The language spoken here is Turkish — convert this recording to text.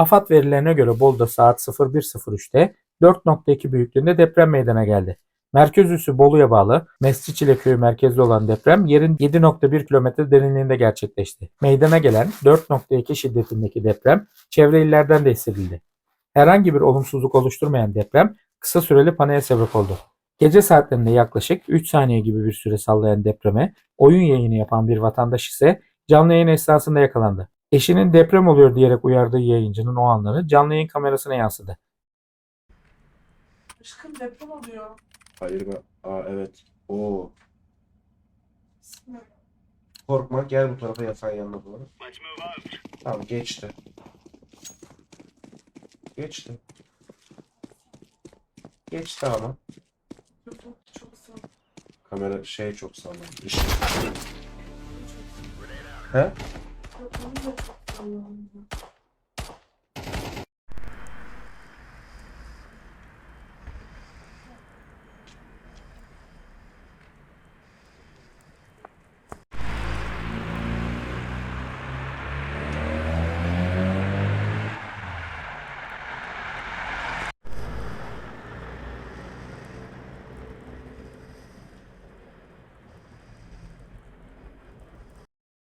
AFAD verilerine göre Bolu'da saat 01.03'te 4.2 büyüklüğünde deprem meydana geldi. Merkez üssü Bolu'ya bağlı Mesciçile köyü merkezli olan deprem yerin 7.1 kilometre derinliğinde gerçekleşti. Meydana gelen 4.2 şiddetindeki deprem çevre illerden de hissedildi. Herhangi bir olumsuzluk oluşturmayan deprem kısa süreli paniğe sebep oldu. Gece saatlerinde yaklaşık 3 saniye gibi bir süre sallayan depreme oyun yayını yapan bir vatandaş ise canlı yayın esnasında yakalandı. Eşinin deprem oluyor diyerek uyardığı yayıncının o anları canlı yayın kamerasına yansıdı. Aşkım deprem oluyor. Hayır ben... Aa evet. Oo. Bismillah. Korkma gel bu tarafa yatağın yanına doğru. Tamam geçti. Geçti. Geçti ama. Yok yok çok sağ ol. Kamera şey çok sağlam. Işık. He? 不用了